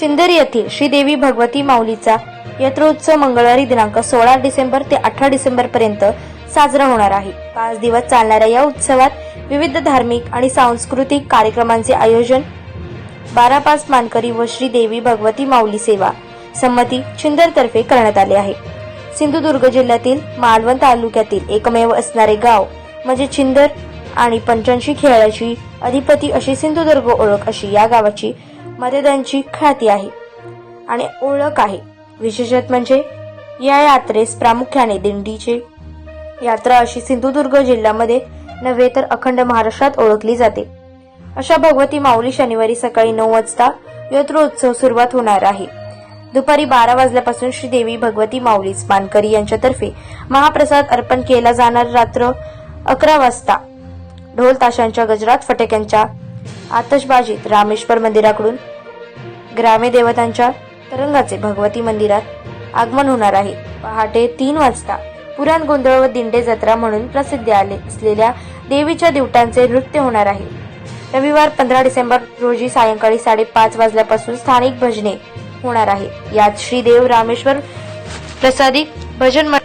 चिंदर येथील श्रीदेवी भगवती माऊलीचा यत्रोत्सव मंगळवारी दिनांक सोळा डिसेंबर ते अठरा डिसेंबर पर्यंत साजरा होणार आहे. पाच दिवस चालणाऱ्या या उत्सवात विविध धार्मिक आणि सांस्कृतिक कार्यक्रमांचे आयोजन बारा पाच मानकरी व श्रीदेवी भगवती माऊली सेवा संमती तर्फे करण्यात आले आहे. सिंधुदुर्ग जिल्ह्यातील मालवण तालुक्यातील एकमेव असणारे गाव म्हणजे छिंदर आणि पंच्याऐंशी खेळाची अधिपती अशी सिंधुदुर्ग ओळख अशी या गावाची मतदांची ख्याती आहे आणि ओळख आहे. विशेषत म्हणजे या यात्रेस प्रामुख्याने दिंडीचे यात्रा अशी सिंधुदुर्ग जिल्ह्यामध्ये नव्हे तर अखंड महाराष्ट्रात ओळखली जाते. अशा भगवती माऊली शनिवारी सकाळी नऊ वाजता यात्रोत्सव सुरुवात होणार आहे. दुपारी बारा वाजल्यापासून श्रीदेवी भगवती माऊली मानकरी यांच्यातर्फे महाप्रसाद अर्पण केला जाणार. रात्र अकरा वाजता ढोल ताशांच्या गजरात फटक्यांच्या आतषबाजीत रामेश्वर मंदिराकडून ग्रामे देवतांच्या तरंगाचे भगवती मंदिरात आगमन होणार आहे. पहाटे तीन वाजता पुराण गोंधळ व दिंडे जत्रा म्हणून प्रसिद्ध आले असलेल्या देवीच्या दिवटांचे नृत्य होणार आहे. रविवार पंधरा डिसेंबर रोजी सायंकाळी साडेपाच वाजल्यापासून स्थानिक भजने होणार आहे यात श्रीदेव रामेश्वर प्रसादी भजन मंडळ